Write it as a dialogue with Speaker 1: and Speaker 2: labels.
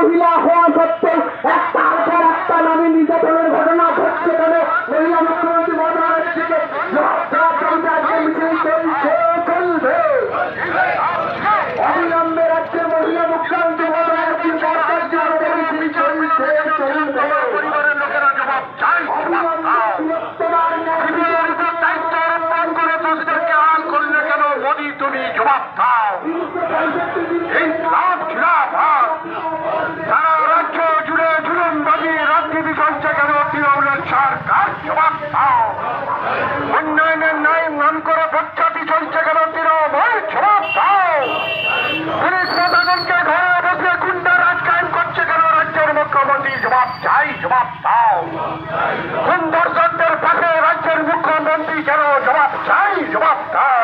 Speaker 1: মহিলা হওয়া সত্ত্বেও একটার পর একটা নারী নির্যাতনের ঘটনা ঘটছে কেন? মহিলা মুখ্যমন্ত্রী মিছিল চলছে চলবে। অবিলম্বে রাজ্যের মহিলা মুখ্যমন্ত্রী মিছিল চলছে চলবে।
Speaker 2: লোকেরা জবাব জবাব চাই জবাব দাও। সুন্দরচন্দ্রের পাশে রাজ্যের মুখ্যমন্ত্রী কেন জবাব চাই জবাব দাও।